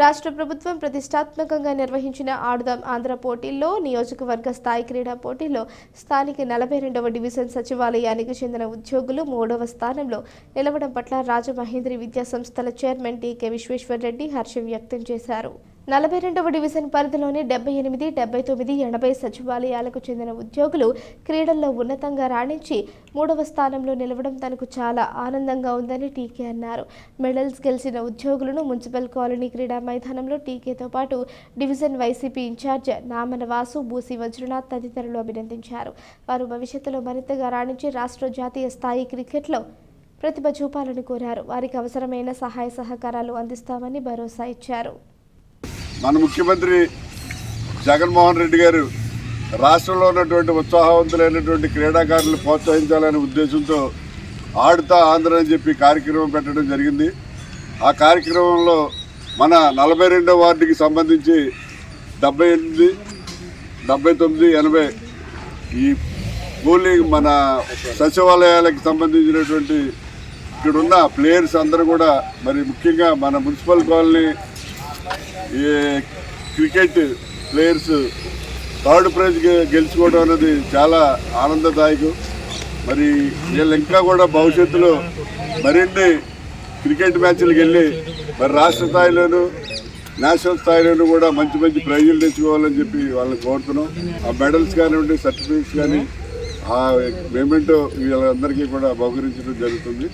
రాష్ట్ర ప్రభుత్వం ప్రతిష్టాత్మకంగా నిర్వహించిన ఆడుదాం ఆంధ్ర పోటీల్లో నియోజకవర్గ స్థాయి క్రీడా పోటీల్లో స్థానిక నలభై రెండవ డివిజన్ సచివాలయానికి చెందిన ఉద్యోగులు మూడవ స్థానంలో నిలవడం పట్ల రాజమహేంద్రి విద్యా సంస్థల చైర్మన్ టీకే విశ్వేశ్వరరెడ్డి హర్షం వ్యక్తం చేశారు. నలభై రెండవ డివిజన్ పరిధిలోని డెబ్బై ఎనిమిది డెబ్బై తొమ్మిది ఎనభై సచివాలయాలకు చెందిన ఉద్యోగులు క్రీడల్లో ఉన్నతంగా రాణించి మూడవ స్థానంలో నిలవడం తనకు చాలా ఆనందంగా ఉందని టీకే అన్నారు. మెడల్స్ గెలిచిన ఉద్యోగులను మున్సిపల్ కాలనీ క్రీడా మైదానంలో టీకేతో పాటు division YCP incharge Namana Vasu Boosi Vajranath తదితరులు అభినందించారు. వారు భవిష్యత్తులో మరింతగా రాణించి రాష్ట్ర జాతీయ స్థాయి క్రికెట్లో ప్రతిభ చూపాలని కోరారు. వారికి అవసరమైన సహాయ సహకారాలు అందిస్తామని భరోసా ఇచ్చారు. మన ముఖ్యమంత్రి జగన్మోహన్ రెడ్డి గారు రాష్ట్రంలో ఉన్నటువంటి ఉత్సాహవంతులైనటువంటి క్రీడాకారులు ప్రోత్సహించాలనే ఉద్దేశంతో ఆడుతా ఆంధ్ర అని చెప్పి కార్యక్రమం పెట్టడం జరిగింది. ఆ కార్యక్రమంలో మన నలభై రెండో వార్డుకి సంబంధించి డెబ్బై ఎనిమిది డెబ్బై తొమ్మిది ఎనభై ఈ పోలింగ్ మన సచివాలయాలకు సంబంధించినటువంటి ఇక్కడున్న ప్లేయర్స్ అందరూ కూడా మరి ముఖ్యంగా మన మున్సిపల్ కాలనీ ఈ క్రికెట్ ప్లేయర్స్ థర్డ్ ప్రైజ్ గెలుచుకోవడం అనేది చాలా ఆనందదాయకం. మరి వీళ్ళు ఇంకా కూడా భవిష్యత్తులో మరిన్ని క్రికెట్ మ్యాచ్లకు వెళ్ళి మరి రాష్ట్ర స్థాయిలోను నేషనల్ స్థాయిలోనూ కూడా మంచి మంచి ప్రైజులు తెచ్చుకోవాలని చెప్పి వాళ్ళని కోరుతున్నాం. ఆ మెడల్స్ కానివ్వండి సర్టిఫికేట్స్ కానీ ఆ మేమెంటో వీళ్ళందరికీ కూడా బహుకరించడం జరుగుతుంది.